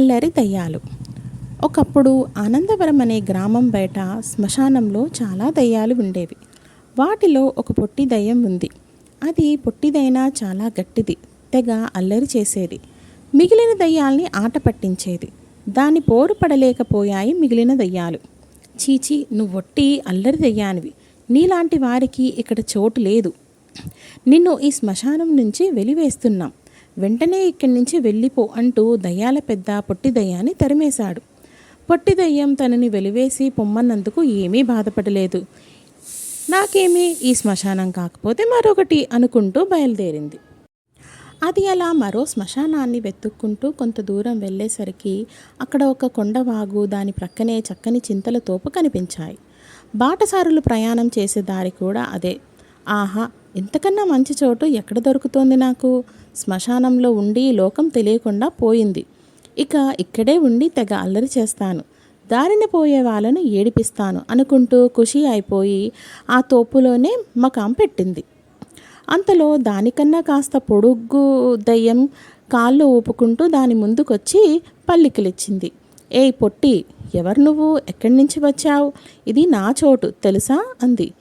అల్లరి దయ్యాలు. ఒకప్పుడు ఆనందవరం అనే గ్రామం బయట శ్మశానంలో చాలా దయ్యాలు ఉండేవి. వాటిలో ఒక పొట్టి దయ్యం ఉంది. అది పొట్టిదైనా చాలా గట్టిది తెగ అల్లరి చేసేది. మిగిలిన దయ్యాల్ని ఆట పట్టించేది. దాని పోరు పడలేకపోయాయి మిగిలిన దయ్యాలు. చీచి నువ్వొట్టి అల్లరి దయ్యానివి. నీలాంటి వారికి ఇక్కడ చోటు లేదు. నిన్ను ఈ శ్మశానం నుంచి వెలివేస్తున్నాం. వెంటనే ఇక్కడి నుంచి వెళ్ళిపో అంటూ దయ్యాల పెద్ద పొట్టి దయ్యాన్ని తరిమేశాడు. పొట్టి దయ్యం తనని వెలివేసి పొమ్మన్నందుకు ఏమీ బాధపడలేదు. నాకేమీ ఈ శ్మశానం కాకపోతే మరొకటి అనుకుంటూ బయలుదేరింది. అది అలా మరో శ్మశానాన్ని వెతుక్కుంటూ కొంత దూరం వెళ్ళేసరికి అక్కడ ఒక కొండవాగు దాని ప్రక్కనే చక్కని చింతల తోపు కనిపించాయి. బాటసారులు ప్రయాణం చేసే దారి కూడా అదే. ఆహా ఇంతకన్నా మంచి చోటు ఎక్కడ దొరుకుతోంది నాకు? శ్మశానంలో ఉండి లోకం తెలియకుండా పోయింది. ఇక ఇక్కడే ఉండి తెగ అల్లరి చేస్తాను. దారిన పోయే వాళ్ళను ఏడిపిస్తాను అనుకుంటూ ఖుషి అయిపోయి ఆ తోపులోనే మకాం పెట్టింది. అంతలో దానికన్నా కాస్త పొడుగు దయ్యం కాళ్ళు ఊపుకుంటూ దాని ముందుకొచ్చి పల్లికిలిచ్చింది. ఏయ్ పొట్టి ఎవరు నువ్వు? ఎక్కడి నుంచి వచ్చావు? ఇది నా చోటు తెలుసా? అంది.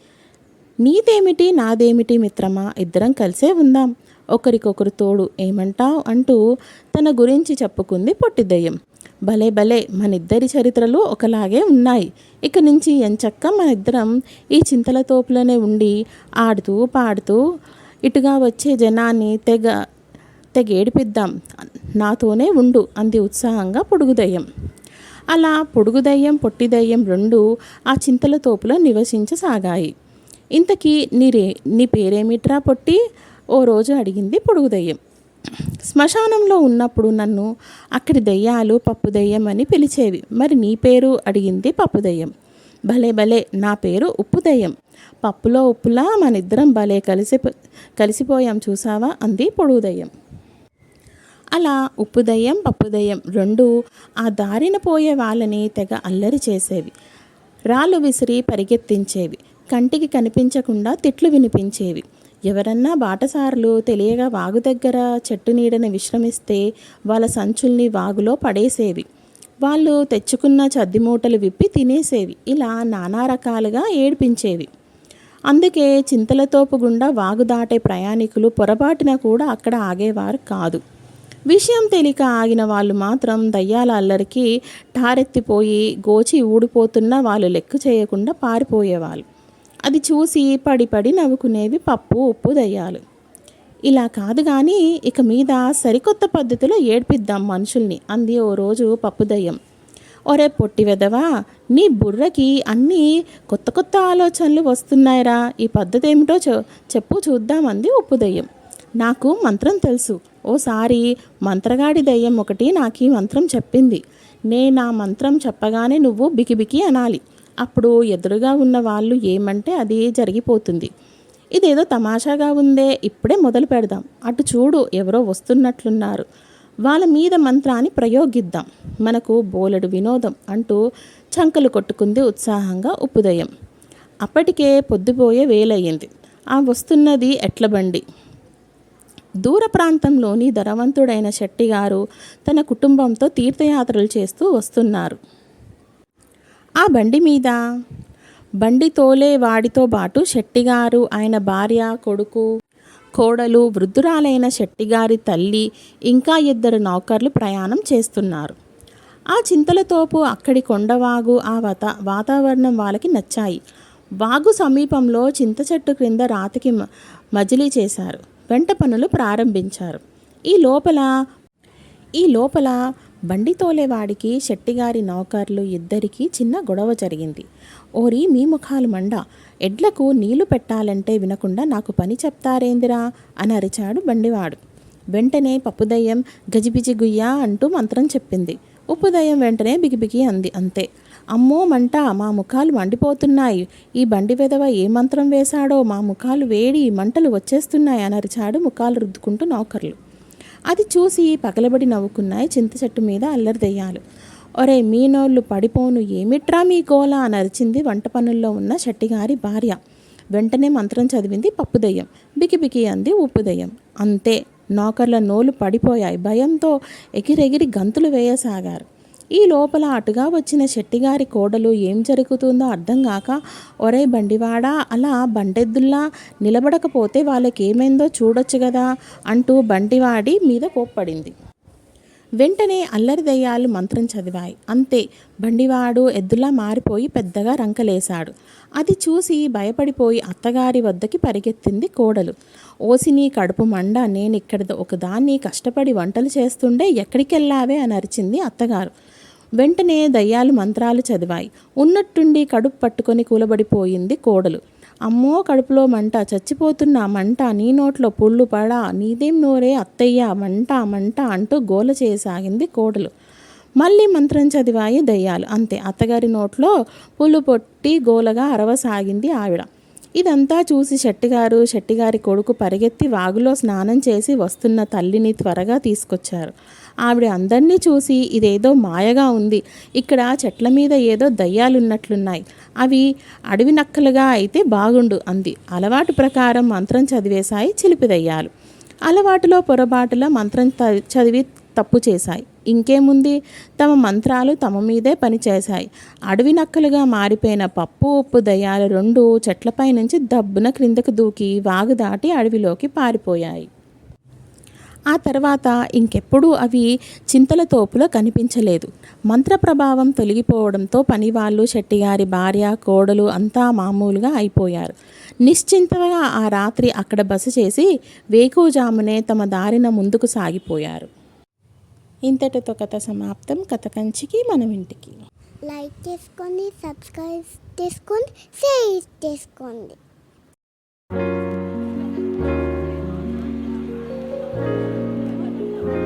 నీదేమిటి నాదేమిటి మిత్రమా? ఇద్దరం కలిసే ఉందాం. ఒకరికొకరు తోడు ఏమంటావ్ అంటూ తన గురించి చెప్పుకుంది పొట్టిదయ్యం. భలే భలే మనిద్దరి చరిత్రలు ఒకలాగే ఉన్నాయి. ఇక నుంచి ఎంచక్క మనిద్దరం ఈ చింతల తోపులోనే ఉండి ఆడుతూ పాడుతూ ఇటుగా వచ్చే జనాన్ని తెగ తెగేడిపిద్దాం. నాతోనే ఉండు అంది ఉత్సాహంగా పొడుగుదయ్యం. అలా పొడుగుదయ్యం పొట్టిదయ్యం రెండు ఆ చింతల తోపులో నివసించసాగాయి. ఇంతకీ నీరే నీ పేరేమిట్రా పొట్టి? ఓ రోజు అడిగింది పొడుగు దయ్యం. శ్మశానంలో ఉన్నప్పుడు నన్ను అక్కడి దయ్యాలు పప్పు దయ్యం అని పిలిచేవి. మరి నీ పేరు? అడిగింది పప్పు దయ్యం. భలే భలే నా పేరు ఉప్పు దయ్యం. పప్పులో ఉప్పులా మనిద్దరం భలే కలిసి కలిసిపోయాం చూసావా? అంది పొడుగు దయ్యం. అలా ఉప్పు దయ్యం పప్పు దయ్యం రెండు ఆ దారిన పోయే వాళ్ళని తెగ అల్లరి చేసేవి. రాళ్ళు విసిరి పరిగెత్తించేవి. కంటికి కనిపించకుండా తిట్లు వినిపించేవి. ఎవరన్నా బాటసారులు తెలియగా వాగు దగ్గర చెట్టు నీడన విశ్రమిస్తే వాళ్ళ సంచుల్ని వాగులో పడేసేవి. వాళ్ళు తెచ్చుకున్న చద్ది మూటలు విప్పి తినేసేవి. ఇలా నానా రకాలుగా ఏడిపించేవి. అందుకే చింతలతోపు గుండా వాగు దాటే ప్రయాణికులు పొరపాటున కూడా అక్కడ ఆగేవారు కాదు. విషయం తెలియక ఆగిన వాళ్ళు మాత్రం దయ్యాల అల్లరికి ఠారెత్తిపోయి గోచి ఊడిపోతున్న వాళ్ళు లెక్క చేయకుండా పారిపోయేవాళ్ళు. అది చూసి పడి పడి నవ్వుకునేవి పప్పు ఉప్పు దయ్యాలు. ఇలా కాదు కానీ ఇక మీద సరికొత్త పద్ధతిలో ఏడ్పిద్దాం మనుషుల్ని అంది ఓ రోజు పప్పు దయ్యం. ఒరే పొట్టి వెదవా నీ బుర్రకి అన్నీ కొత్త కొత్త ఆలోచనలు వస్తున్నాయిరా. ఈ పద్ధతి ఏమిటో చెప్పు చూద్దామంది ఉప్పు దయ్యం. నాకు మంత్రం తెలుసు. ఓసారి మంత్రగాడి దయ్యం ఒకటి నాకు ఈ మంత్రం చెప్పింది. నేను ఆ మంత్రం చెప్పగానే నువ్వు బికిబికి అనాలి. అప్పుడు ఎదురుగా ఉన్న వాళ్ళు ఏమంటే అది జరిగిపోతుంది. ఇదేదో తమాషాగా ఉందే ఇప్పుడే మొదలు పెడదాం. అటు చూడు ఎవరో వస్తున్నట్లున్నారు. వాళ్ళ మీద మంత్రాన్ని ప్రయోగిద్దాం. మనకు బోలెడు వినోదం అంటూ చంకలు కొట్టుకుంది ఉత్సాహంగా ఉప్పుదయం అప్పటికే పొద్దుపోయే వేలయ్యింది. ఆ వస్తున్నది ఎట్ల బండి? దూర ప్రాంతంలోని ధనవంతుడైన శెట్టిగారు తన కుటుంబంతో తీర్థయాత్రలు చేస్తూ వస్తున్నారు. ఆ బండి మీద. బండి తోలే వాడితో పాటు శెట్టిగారు ఆయన భార్య కొడుకు కోడలు వృద్ధురాలైన శెట్టిగారి తల్లి ఇంకా ఇద్దరు నౌకర్లు ప్రయాణం చేస్తున్నారు. ఆ చింతలతోపు అక్కడి కొండవాగు ఆ వాత వాతావరణం వాళ్ళకి నచ్చాయి. వాగు సమీపంలో చింత చెట్టు క్రింద రాతికి మజిలీ చేశారు. వెంట పనులు ప్రారంభించారు. ఈ లోపల ఈ లోపల బండి తోలేవాడికి శెట్టిగారి నౌకర్లు ఇద్దరికీ చిన్న గొడవ జరిగింది. ఓరి మీ ముఖాలు మండ. ఎడ్లకు నీళ్ళు పెట్టాలంటే వినకుండా నాకు పని చెప్తారేందిరా? అని అరిచాడు బండివాడు. వెంటనే పప్పుదయ్యం గజిబిజి గుయ్యా అంటూ మంత్రం చెప్పింది. ఉప్పుదయం వెంటనే బిగిబిగి అంది అంతే. అమ్మో మంట మా ముఖాలు మండిపోతున్నాయి. ఈ బండి వెదవ ఏ మంత్రం వేశాడో? మా ముఖాలు వేడి మంటలు వచ్చేస్తున్నాయి అని అరిచాడు ముఖాలు రుద్దుకుంటూ నౌకర్లు. అది చూసి పగలబడి నవ్వుకున్నాయి చింత చెట్టు మీద అల్లరి దెయ్యాలు ఒరే మీనోళ్ళు పడిపోను ఏమిట్రా మీ గోల? అని అరిచింది వంట పనుల్లో ఉన్న శెట్టిగారి భార్య. వెంటనే మంత్రం చదివింది పప్పు దయ్యం. బికి బికి అంది ఉప్పు దయ్యం. అంతే నౌకర్ల నోలు పడిపోయాయి. భయంతో ఎగిరెగిరి గంతులు వేయసాగారు. ఈ లోపల అటుగా వచ్చిన శెట్టిగారి కోడలు ఏం జరుగుతుందో అర్థం కాక ఒరే బండివాడా అలా బండెద్దుల్లా నిలబడకపోతే వాళ్ళకేమైందో చూడొచ్చు కదా అంటూ బండివాడి మీద కోప్పడింది. వెంటనే అల్లరి దయ్యాలు మంత్రం చదివాయి. అంతే బండివాడు ఎద్దులా మారిపోయి పెద్దగా రంకలేశాడు. అది చూసి భయపడిపోయి అత్తగారి వద్దకి పరిగెత్తింది కోడలు. ఓసిని కడుపు మండ నేను ఇక్కడ ఒకదాన్ని కష్టపడి వంటలు చేస్తుండే ఎక్కడికెళ్ళావే అని అరిచింది అత్తగారు. వెంటనే దయ్యాలు మంత్రాలు చదివాయి. ఉన్నట్టుండి కడుపు పట్టుకొని కూలబడిపోయింది కోడలు. అమ్మో కడుపులో మంట. చచ్చిపోతున్న మంట నీ నోట్లో పుళ్ళు పడా నీదేం నోరే అత్తయ్య మంట మంట అంటూ గోల చేయసాగింది కోడలు. మళ్ళీ మంత్రం చదివాయి దయ్యాలు. అంతే అత్తగారి నోట్లో పుల్లు పొట్టి గోలగా అరవసాగింది ఆవిడ. ఇదంతా చూసి శెట్టిగారు శెట్టిగారి కొడుకు పరిగెత్తి వాగులో స్నానం చేసి వస్తున్న తల్లిని త్వరగా తీసుకొచ్చారు. ఆవిడ అందరినీ చూసి ఇదేదో మాయగా ఉంది. ఇక్కడ చెట్ల మీద ఏదో దయ్యాలున్నట్లున్నాయి. అవి అడవి నక్కలుగా అయితే బాగుండు అంది. అలవాటు ప్రకారం మంత్రం చదివేశాయి చిలిపిదయ్యాలు. అలవాటులో పొరపాటులో మంత్రం చదివి తప్పు చేశాయి. ఇంకేముంది? తమ మంత్రాలు తమ మీదే పనిచేశాయి అడవి నక్కలుగా మారిపోయిన పప్పు ఉప్పు దయ్యాలు రెండు చెట్లపై నుంచి దబ్బున క్రిందకు దూకి వాగు దాటి అడవిలోకి పారిపోయాయి. ఆ తర్వాత ఇంకెప్పుడూ అవి చింతల తోపులో కనిపించలేదు. మంత్ర ప్రభావం తొలగిపోవడంతో పనివాళ్ళు శెట్టిగారి భార్య కోడలు అంతా మామూలుగా అయిపోయారు. నిశ్చింతగా ఆ రాత్రి అక్కడ బస చేసి వేకువజామునే తమ దారిన ముందుకు సాగిపోయారు. ఇంతటితో కథ సమాప్తం. కథ కంచికి మనం ఇంటికి. లైక్ చేసుకోండి సబ్స్క్రైబ్ చేసుకోండి షేర్ చేసుకోండి.